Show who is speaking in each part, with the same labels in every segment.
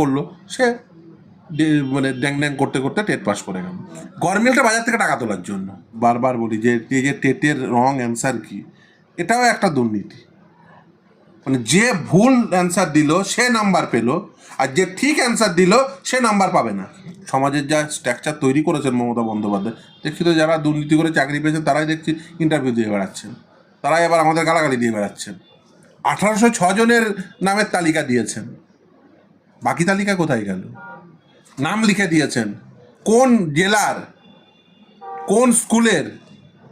Speaker 1: করল, সে মানে ড্যাং ড্যাং করতে করতে টেট পাস করে গেল। গভর্নমেন্টে বাজার থেকে টাকা তোলার জন্য। বারবার বলি যে, এই যে টেটের রং অ্যান্সার কি, এটাও একটা দুর্নীতি। মানে যে ভুল অ্যান্সার দিল, সে নাম্বার পেল, আর যে ঠিক অ্যান্সার দিল, সে নাম্বার পাবে না। সমাজের যা স্ট্রাকচার তৈরি করেছেন মমতা বন্দ্যোপাধ্যায়, দেখছি তো যারা দুর্নীতি করে চাকরি পেয়েছেন, তারাই দেখছি ইন্টারভিউ দিয়ে বেড়াচ্ছেন। তারাই আবার আমাদের গালাগালি দিয়ে বেড়াচ্ছেন। আঠারোশো জনের নামের তালিকা দিয়েছেন। বাকি তালিকা কোথায় গেল? নাম লিখে দিয়েছেন। কোন জেলার কোন স্কুলের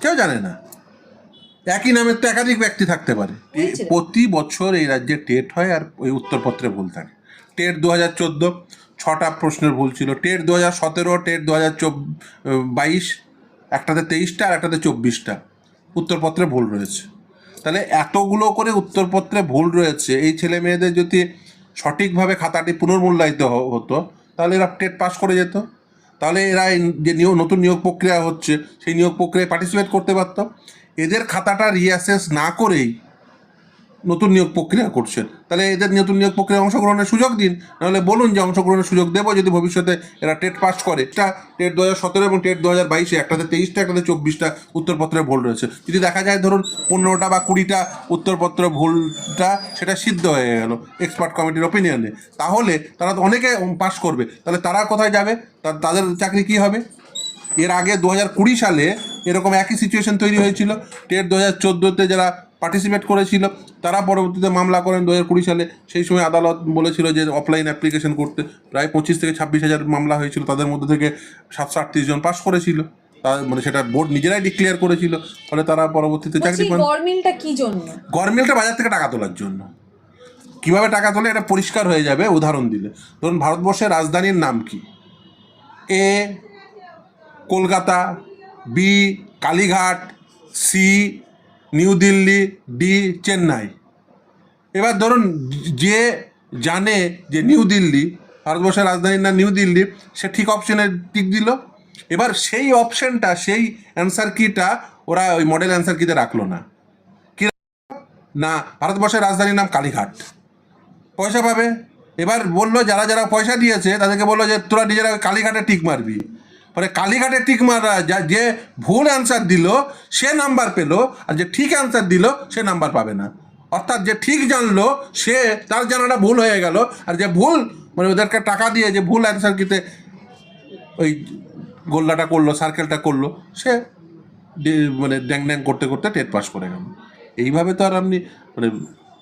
Speaker 1: কেউ জানে না। একই নামের তো একাধিক ব্যক্তি থাকতে পারে। প্রতি বছর এই রাজ্যে টেট হয় আর ওই উত্তরপত্রে ভুল থাকে। টেট দু হাজার চোদ্দ ছটা প্রশ্নের ভুল ছিল। টেট দু হাজার সতেরো টেট দু হাজার বাইশ একটাতে তেইশটা আর একটাতে চব্বিশটা। উত্তরপত্রে ভুল রয়েছে। তাহলে এতগুলো করে উত্তরপত্রে ভুল রয়েছে। এই ছেলে মেয়েদের যদি সঠিকভাবে খাতাটি পুনর্মূল্যায়িত হতো, তাহলে এরা টেট পাস করে যেত। তাহলে এরা যে নিয়োগ, নতুন নিয়োগ প্রক্রিয়া হচ্ছে, সেই নিয়োগ প্রক্রিয়ায় পার্টিসিপেট করতে পারত। এদের খাতাটা রিঅ্যাসেস না করেই নতুন নিয়োগ প্রক্রিয়া করছেন। তাহলে এদের নতুন নিয়োগ প্রক্রিয়ায় অংশগ্রহণের সুযোগ দিন, নাহলে বলুন যে অংশগ্রহণের সুযোগ দেবো যদি ভবিষ্যতে এরা টেট পাস করে। এটা টেট দু হাজার সতেরো এবং টেট দু হাজার বাইশে, একটাতে তেইশটা, একটাতে চব্বিশটা উত্তরপত্রে ভুল রয়েছে। যদি দেখা যায় ধরুন পনেরোটা বা কুড়িটা উত্তরপত্র ভুলটা, সেটা সিদ্ধ হয়ে গেল এক্সপার্ট কমিটির ওপিনিয়নে তাহলে তারা তো অনেকে পাস করবে। তাহলে তারা কোথায় যাবে? তাদের চাকরি কি হবে? এর আগে দু হাজার কুড়ি সালে এরকম একই সিচুয়েশন তৈরি হয়েছিল। টেট দু হাজার চোদ্দোতে যারা পার্টিসিপেট করেছিল। তারা পরবর্তীতে মামলা করেন দু হাজার কুড়ি সালে। সেই সময় আদালত বলেছিল যে অফলাইন অ্যাপ্লিকেশন করতে প্রায় পঁচিশ থেকে ছাব্বিশ হাজার মামলা হয়েছিল। তাদের মধ্যে থেকে সাতশো আটত্রিশ জন পাস করেছিল। তা মানে সেটা বোর্ড নিজেরাই ডিক্লেয়ার করেছিল। ফলে তারা পরবর্তীতে চাকরি পান
Speaker 2: গরমিলটা কি জন্য?
Speaker 1: গভর্নমেন্টে বাজার থেকে টাকা তোলার জন্য। কীভাবে টাকা তোলে এটা পরিষ্কার হয়ে যাবে উদাহরণ দিলে। ধরুন ভারতবর্ষের রাজধানীর নাম কি? A Kolkata B Kalighat C new Delhi, D, Chennai. এবার ধরুন, যে জানে যে নিউ দিল্লি, ভারতবর্ষের রাজধানীর নাম নিউ দিল্লি, সে ঠিক অপশনে টিক দিল। এবার সেই অপশনটা সেই অ্যান্সার কিটা ওরা ওই মডেল অ্যান্সার কিতে রাখল না। কি না, ভারতবর্ষের রাজধানীর নাম কালীঘাট। পয়সা পাবে। এবার বলল, যারা যারা পয়সা দিয়েছে, তাদেরকে বলল যে, তোরা নিজেরা কালীঘাটে টিক মারবি। পরে কালীঘাটে টিক মারা যা, যে ভুল অ্যান্সার দিল, সে নাম্বার পেল, আর যে ঠিক অ্যান্সার দিল, সে নাম্বার পাবে না। অর্থাৎ যে ঠিক জানলো, সে তার জানাটা ভুল হয়ে গেল, আর যে ভুল মানে ওদেরকে টাকা দিয়ে যে ভুল অ্যান্সার কিতে ওই গোল্লাটা করল সার্কেলটা করল, সে মানে ড্যাং ড্যাং করতে করতে টেট পাস করে গেল। এইভাবে তো আর আপনি মানে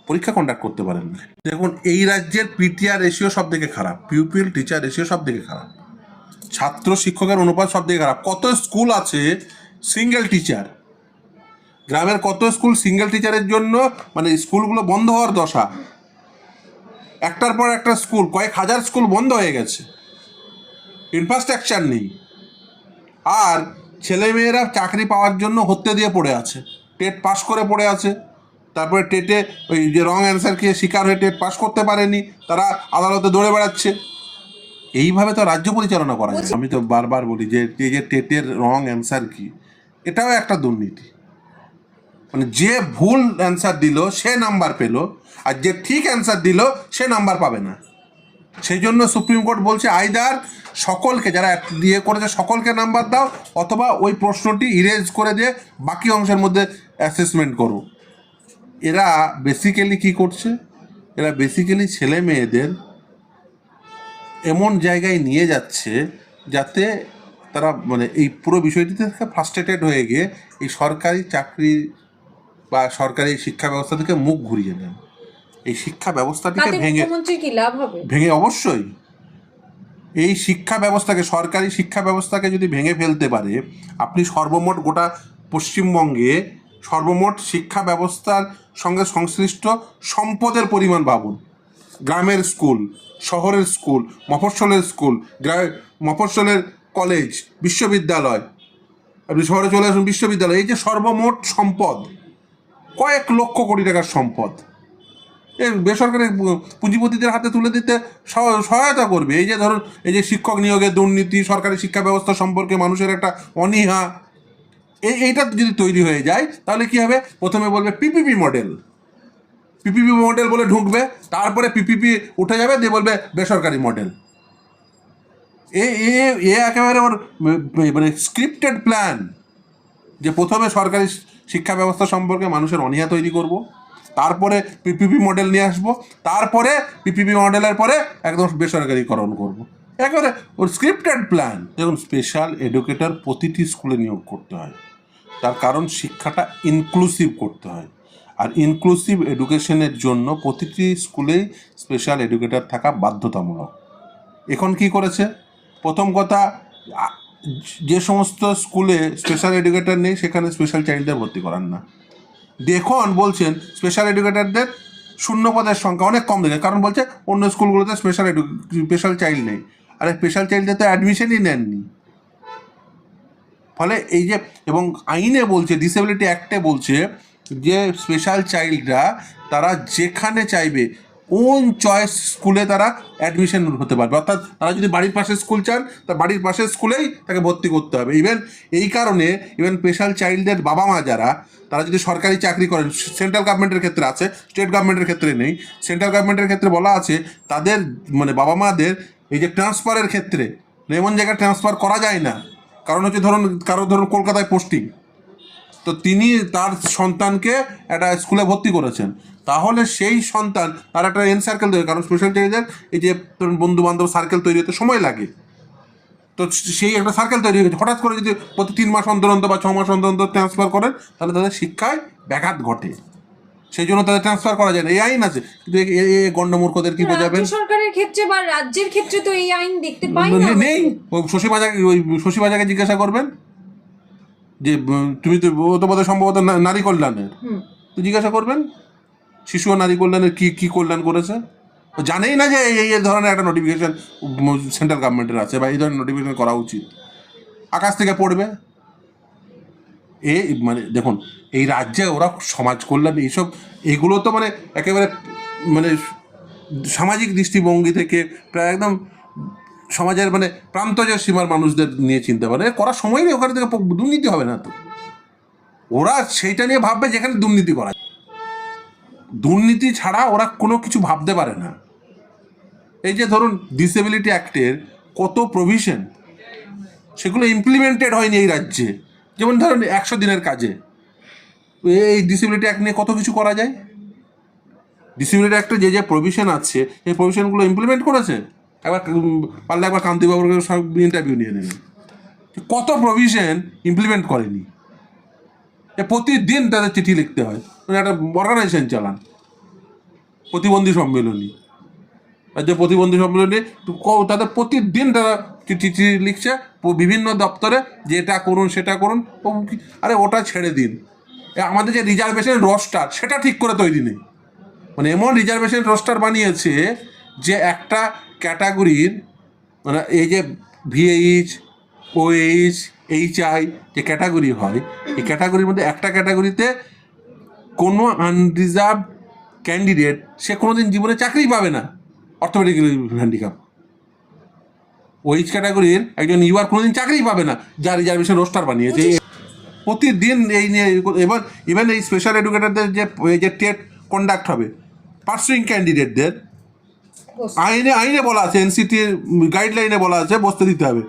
Speaker 1: পরীক্ষা কন্ডাক্ট করতে পারেন না। দেখুন, এই রাজ্যের পিটিআর রেশিও সব থেকে খারাপ পিউপিল টিচার রেশিও সব থেকে খারাপ। ছাত্র শিক্ষকের অনুপাত সব থেকে খারাপ। কত স্কুল আছে সিঙ্গেল টিচার গ্রামের কত স্কুল সিঙ্গেল টিচারের জন্য? মানে স্কুলগুলো বন্ধ হওয়ার দশা। একটার পর একটা স্কুল, কয়েক হাজার স্কুল বন্ধ হয়ে গেছে। ইনফ্রাস্ট্রাকচার নেই। আর ছেলেমেয়েরা চাকরি পাওয়ার জন্য হত্যে দিয়ে পড়ে আছে। টেট পাস করে পড়ে আছে। তারপরে টেটে ওই যে রং অ্যান্সারকে শিকার হয়ে টেট পাস করতে পারেনি। তারা আদালতে দৌড়ে বেড়াচ্ছে। এইভাবে তো রাজ্য পরিচালনা করা যায়। আমি তো বারবার বলি যে এই যে টেটের রং অ্যান্সার কি এটাও একটা দুর্নীতি। মানে যে ভুল অ্যান্সার দিল সে নাম্বার পেল আর যে ঠিক অ্যান্সার দিল সে নাম্বার পাবে না। সেই জন্য সুপ্রিম কোর্ট বলছে আইদার সকলকে যারা দিয়ে করেছে সকলকে নাম্বার দাও অথবা ওই প্রশ্নটি ইরেজ করে দিয়ে বাকি অংশের মধ্যে অ্যাসেসমেন্ট করো। এরা বেসিক্যালি কি করছে? এরা বেসিক্যালি ছেলে মেয়েদের এমন জায়গায় নিয়ে যাচ্ছে যাতে তারা মানে এই পুরো বিষয়টিতে থেকে ফ্রাস্ট্রেটেড হয়ে গিয়ে এই সরকারি চাকরি বা সরকারি শিক্ষা ব্যবস্থা থেকে মুখ ঘুরিয়ে নেন। এই শিক্ষা ব্যবস্থাটিকে ভেঙে ভেঙে অবশ্যই। এই শিক্ষা ব্যবস্থাকে সরকারি শিক্ষা ব্যবস্থাকে যদি ভেঙে ফেলতে পারে আপনি সর্বমোট গোটা পশ্চিমবঙ্গে সর্বমোট শিক্ষা ব্যবস্থার সঙ্গে সংশ্লিষ্ট সম্পদের পরিমাণ ভাবুন গ্রামের স্কুল, শহরের স্কুল, মফস্বলের স্কুল মফস্বলের কলেজ, বিশ্ববিদ্যালয়। আপনি শহরে চলে আসুন, বিশ্ববিদ্যালয়। এই যে সর্বমোট সম্পদ, কয়েক লক্ষ কোটি টাকার সম্পদ। এই বেসরকারি পুঁজিপতিদের হাতে তুলে দিতে সহ- সহায়তা করবে। এই যে ধরুন, এই যে শিক্ষক নিয়োগের দুর্নীতি, সরকারি শিক্ষা ব্যবস্থা সম্পর্কে মানুষের একটা অনীহা এই এইটা যদি তৈরি হয়ে যায়, তাহলে কি হবে? প্রথমে বলবে পিপিপি মডেল পিপিপি মডেল বলে ঢুকবে, তারপরে পিপিপি উঠে যাবে, দিয়ে বলবে বেসরকারি মডেল এ এ একেবারে ওর মানে স্ক্রিপ্টেড প্ল্যান যে প্রথমে সরকারি শিক্ষা ব্যবস্থা সম্পর্কে মানুষের অনীহা তৈরি করব, তারপরে পিপিপি মডেল নিয়ে আসব, তারপরে পিপিপি মডেলের পরে একদম বেসরকারিকরণ করব। একেবারে ওর স্ক্রিপ্টেড প্ল্যান দেখুন স্পেশাল এডুকেটর প্রতিটি স্কুলে নিয়োগ করতে হয়। তার কারণ শিক্ষাটা ইনক্লুসিভ করতে হয়। আর ইনক্লুসিভ এডুকেশনের জন্য প্রতিটি স্কুলেই স্পেশাল এডুকেটর থাকা বাধ্যতামূলক। এখন কি করেছে? প্রথম কথা যে সমস্ত স্কুলে স্পেশাল এডুকেটর নেই, সেখানে স্পেশাল চাইল্ডদের ভর্তি করান না। দেখুন, বলছেন স্পেশাল এডুকেটরদের শূন্য পদের সংখ্যা অনেক কম দেখে, কারণ বলছে অন্য স্কুলগুলোতে স্পেশাল এডু স্পেশাল চাইল্ড নেই। আরে স্পেশাল চাইল্ডদের তো অ্যাডমিশনই নেননি। ফলে এই যে, এবং আইনে বলছে ডিসেবিলিটি অ্যাক্টে বলছে যে স্পেশাল চাইল্ডরা তারা যেখানে চাইবে ওন চয়েস স্কুলে তারা অ্যাডমিশন হতে পারবে। অর্থাৎ তারা যদি বাড়ির পাশে স্কুল চান, তা বাড়ির পাশের স্কুলেই তাকে ভর্তি করতে হবে। ইভেন এই কারণে ইভেন স্পেশাল চাইল্ডের বাবা মা যারা, তারা যদি সরকারি চাকরি করেন সেন্ট্রাল গভর্নমেন্টের ক্ষেত্রে আছে স্টেট গভর্নমেন্টের ক্ষেত্রে নেই সেন্ট্রাল গভর্নমেন্টের ক্ষেত্রে বলা আছে, তাদের মানে বাবা মাদের এই যে ট্রান্সফারের ক্ষেত্রে, এমন জায়গায় ট্রান্সফার করা যায় না। কারণ হচ্ছে ধরুন, কারও ধরুন কলকাতায় পোস্টিং তো তিনি তার সন্তানকে একটা স্কুলে ভর্তি করেছেন। তাহলে সেই সন্তান তার একটা এন সার্কেল তৈরি কারণ স্পেশাল চাইল্ডের এই যে বন্ধু বান্ধব সার্কেল তৈরি হতে সময় লাগে। তো সেই একটা সার্কেল তৈরি হয়েছে। হঠাৎ করে যদি প্রতি তিন মাস অন্তর অন্তর বা ছ মাস অন্তর অন্তর ট্রান্সফার করেন তাহলে তাদের শিক্ষায় ব্যাঘাত ঘটে। সেই জন্য তাদের ট্রান্সফার করা যায় না। এই আইন আছে। কিন্তু গণ্ডমূর্খদের কি বোঝাবেন?
Speaker 2: সরকারের ক্ষেত্রে বা রাজ্যের ক্ষেত্রে তো এই আইন দেখতে পাই না
Speaker 1: নেই। ওই শশী বাজাকে ওই শশী বাজাকে জিজ্ঞাসা করবেন। যে তুমি তো ও তো বোধহয় সম্ভবত নারী কল্যাণের। তো জিজ্ঞাসা করবেন শিশু ও নারী কল্যাণের কি কি কল্যাণ করেছে? ও জানেই না যে এই ধরনের একটা নোটিফিকেশন সেন্ট্রাল গভর্নমেন্টের আছে বা এই ধরনের নোটিফিকেশন করা উচিত। আকাশ থেকে পড়বে। এ মানে দেখুন এই রাজ্যে ওরা সমাজ কল্যাণ এইসব এগুলো তো মানে একেবারে মানে সামাজিক দৃষ্টিভঙ্গি থেকে প্রায় একদম সমাজের মানে প্রান্তজ সীমার মানুষদের নিয়ে চিন্তা করে করার সময় নেই, ওখানে থেকে দুর্নীতি হবে না তো। ওরা সেইটা নিয়ে ভাববে যেখানে দুর্নীতি করা দুর্নীতি ছাড়া ওরা কোনো কিছু ভাবতে পারে না। এই যে ধরুন ডিসেবিলিটি অ্যাক্টের কত প্রভিশন সেগুলো ইমপ্লিমেন্টেড হয়নি এই রাজ্যে। যেমন ধরুন একশো দিনের কাজে। এই ডিসেবিলিটি অ্যাক্ট নিয়ে কত কিছু করা যায়? ডিসেবিলিটি অ্যাক্টে যে যে প্রভিশন আছে, এই প্রভিশনগুলো ইমপ্লিমেন্ট করেছে? একবার পারলে একবার কান্তিবাবুর সব ইন্টারভিউ নিয়ে নেবেন কত প্রভিশন ইমপ্লিমেন্ট করেনি। প্রতিদিন তাদের চিঠি লিখতে হয়। মানে একটা অর্গানাইজেশন চালান। প্রতিবন্ধী সম্মেলনী। রাজ্য প্রতিবন্ধী সম্মেলনে তাদের প্রতিদিন তারা চিঠি লিখছে। বিভিন্ন দপ্তরে যে এটা করুন, সেটা করুন। আরে ওটা ছেড়ে দিন। আমাদের যে রিজার্ভেশন রোস্টার সেটা ঠিক করে তৈরি নেই। মানে এমন রিজার্ভেশন রোস্টার বানিয়েছে যে একটা ক্যাটাগরির মানে এই যে ভিএইচ ওএইচ এইচ আই যে ক্যাটাগরি হয় এই ক্যাটাগরির মধ্যে একটা ক্যাটাগরিতে কোনো আনরিজার্ভ ক্যান্ডিডেট সে কোনোদিন জীবনে চাকরি পাবে না অর্থোপেডিক্যালি হ্যান্ডিক্যাপ ওইচ ক্যাটাগরির একজন ইউআর কোনোদিন চাকরি পাবে না যা রিজার্ভেশন রোস্টার বানিয়েছে। প্রতিদিন এই নিয়ে এবার ইভেন এই স্পেশাল এডুকেটরদের যে এই যে টেট কন্ডাক্ট হবে পার্সুইং ক্যান্ডিডেটদের আইনে আইনে বলা আছে এনসিটির গাইডলাইনে বলা আছে বসতে দিতে হবে।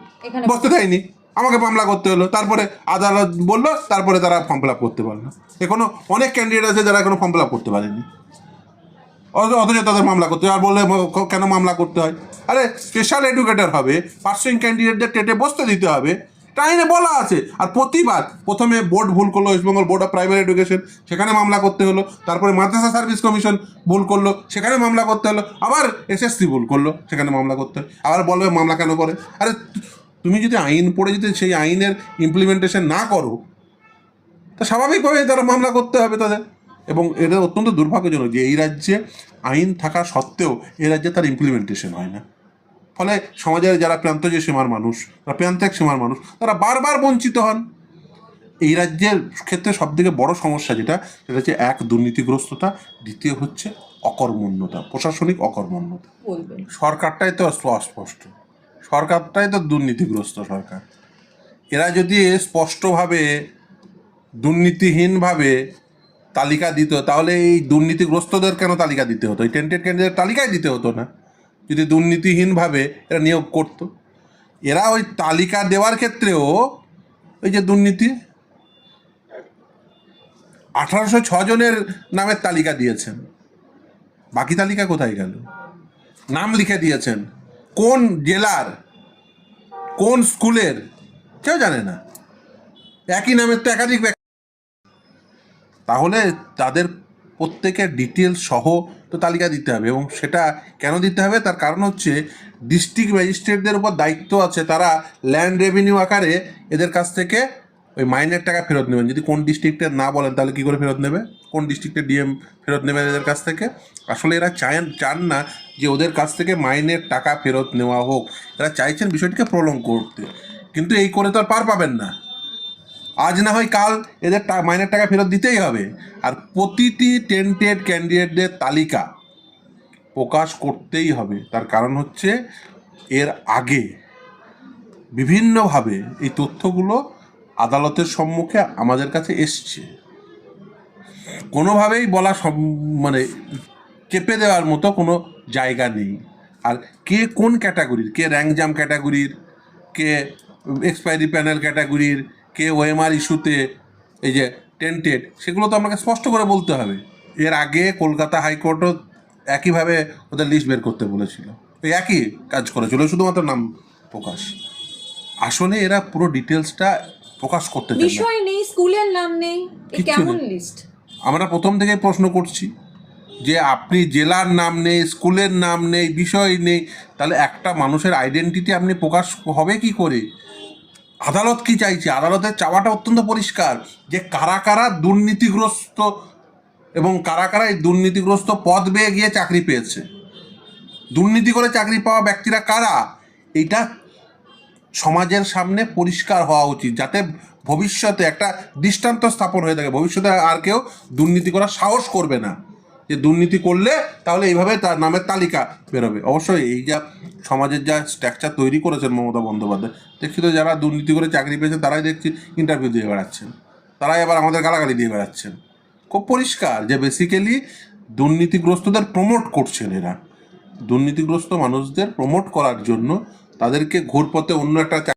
Speaker 1: বসতে দেয়নি। আমাকে মামলা করতে হলো। তারপরে আদালত বলল তারপরে তারা ফর্ম ফিল আপ করতে পারল। এখনও অনেক ক্যান্ডিডেট আছে যারা এখনও ফর্ম ফিল আপ করতে পারেনি। অথচ তাদের মামলা করতে হয়। আর বললে কেন মামলা করতে হয়? আরে স্পেশাল এডুকেটর হবে। পার্সুইং ক্যান্ডিডেটদের টেটে বসতে দিতে হবে। এটা আইনে বলা আছে। আর প্রতিবার প্রথমে বোর্ড ভুল করল West Bengal board of primary education সেখানে মামলা করতে হলো, তারপরে মাদ্রাসা সার্ভিস কমিশন ভুল করল, সেখানে মামলা করতে হলো, আবার এসএসসি ভুল করল, সেখানে মামলা করতে হয় আবার বলবে মামলা কেন করে? আরে তুমি যদি আইন পড়ে যদি সেই আইনের ইমপ্লিমেন্টেশন না করো, তা স্বাভাবিকভাবে তারা মামলা করতে হবে তাদের। এবং এটা অত্যন্ত দুর্ভাগ্যজনক যে এই রাজ্যে আইন থাকা সত্ত্বেও এই রাজ্যে তার ইমপ্লিমেন্টেশন হয় না। ফলে সমাজের যারা প্রান্তজ সীমার মানুষ বা প্রান্তিক সীমার মানুষ তারা বারবার বঞ্চিত হন। এই রাজ্যের ক্ষেত্রে সবথেকে বড় সমস্যা যেটা সেটা হচ্ছে এক দুর্নীতিগ্রস্ততা দ্বিতীয় হচ্ছে অকর্মণ্যতা প্রশাসনিক অকর্মণ্যতা। সরকারটাই তো অস্পষ্ট সরকারটাই তো দুর্নীতিগ্রস্ত সরকার। এরা যদি স্পষ্টভাবে দুর্নীতিহীনভাবে তালিকা দিত তাহলে এই দুর্নীতিগ্রস্তদের কেন তালিকা দিতে হতো? এই টেন্টেড ক্যান্ডিডেট তালিকায় দিতে হতো না। যদি দুর্নীতিহীনভাবে এরা নিয়োগ করতো। এরা ওই তালিকা দেওয়ার ক্ষেত্রেও ওই যে দুর্নীতি আঠারোশো জনের নামের তালিকা দিয়েছেন। বাকি তালিকা কোথায় গেল? নাম লিখে দিয়েছেন। কোন জেলার, কোন স্কুলের, কেউ জানে না। একই নামের তো একাধিক তাহলে তাদের প্রত্যেকের ডিটেলস সহ তো তালিকা দিতে হবে এবং সেটা কেন দিতে হবে? তার কারণ হচ্ছে ডিস্ট্রিক্ট ম্যাজিস্ট্রেটদের উপর দায়িত্ব আছে তারা ল্যান্ড রেভিনিউ আকারে এদের কাছ থেকে ওই মাইনের টাকা ফেরত নেবেন। যদি কোন ডিস্ট্রিক্টের না বলেন তাহলে কী করে ফেরত নেবে? কোন ডিস্ট্রিক্টের ডিএম ফেরত নেবে এদের কাছ থেকে? আসলে এরা চান চান না যে ওদের কাছ থেকে মাইনের টাকা ফেরত নেওয়া হোক। এরা চাইছেন বিষয়টিকে প্রলং করতে। কিন্তু এই করে তো আর পার পাবেন না। আজ না হয় কাল এদের মাইনের টাকা ফেরত দিতেই হবে। আর প্রতিটি টেন্টেড ক্যান্ডিডেটদের তালিকা প্রকাশ করতেই হবে। তার কারণ হচ্ছে এর আগে বিভিন্নভাবে এই তথ্যগুলো আদালতের সম্মুখে আমাদের কাছে এসছে। কোনোভাবেই বলা সম- মানে চেপে দেওয়ার মতো কোনো জায়গা নেই। আর কে কোন ক্যাটাগরির? কে র্যাঙ্ক জাম ক্যাটাগরির? কে এক্সপায়ারি প্যানেল ক্যাটাগরির? কে ওএমআর ইস্যুতে এই যে টেন্টেড সেগুলো তো আমাকে স্পষ্ট করে বলতে হবে। এর আগে কলকাতা হাইকোর্টও একইভাবে ওদের লিস্ট বের করতে বলেছিল। ওই একই কাজ করেছিল শুধুমাত্র নাম প্রকাশ। আসলে এরা পুরো ডিটেলসটা প্রকাশ করতে
Speaker 2: বিষয় নেই স্কুলের নাম নেই কেমন লিস্ট?
Speaker 1: আমরা প্রথম থেকে প্রশ্ন করছি যে আপনি জেলার নাম নেই স্কুলের নাম নেই বিষয় নেই তাহলে একটা মানুষের আইডেন্টিটি আপনি প্রকাশ হবে কি করে? আদালত কি চাইছে? আদালতের চাওয়াটা অত্যন্ত পরিষ্কার যে কারা কারা দুর্নীতিগ্রস্ত এবং কারা কারা এই দুর্নীতিগ্রস্ত পদ বেয়ে গিয়ে চাকরি পেয়েছে। দুর্নীতি করে চাকরি পাওয়া ব্যক্তিরা কারা? এটা সমাজের সামনে পরিষ্কার হওয়া উচিত, যাতে ভবিষ্যতে একটা দৃষ্টান্ত স্থাপন হয়ে থাকে। ভবিষ্যতে আর কেউ দুর্নীতি করার সাহস করবে না। যে দুর্নীতি করলে তাহলে এইভাবে তার নামের তালিকা বেরোবে। অবশ্যই এই যা সমাজের যা স্ট্রাকচার তৈরি করেছেন মমতা বন্দ্যোপাধ্যায় দেখছি তো যারা দুর্নীতি করে চাকরি পেয়েছেন তারাই দেখছি ইন্টারভিউ দিয়ে বেড়াচ্ছেন। তারাই আবার আমাদের গালাগালি দিয়ে বেড়াচ্ছেন। খুব পরিষ্কার যে বেসিক্যালি দুর্নীতিগ্রস্তদের প্রমোট করছেন এরা। দুর্নীতিগ্রস্ত মানুষদের প্রমোট করার জন্য তাদেরকে ঘোরপথে অন্য একটা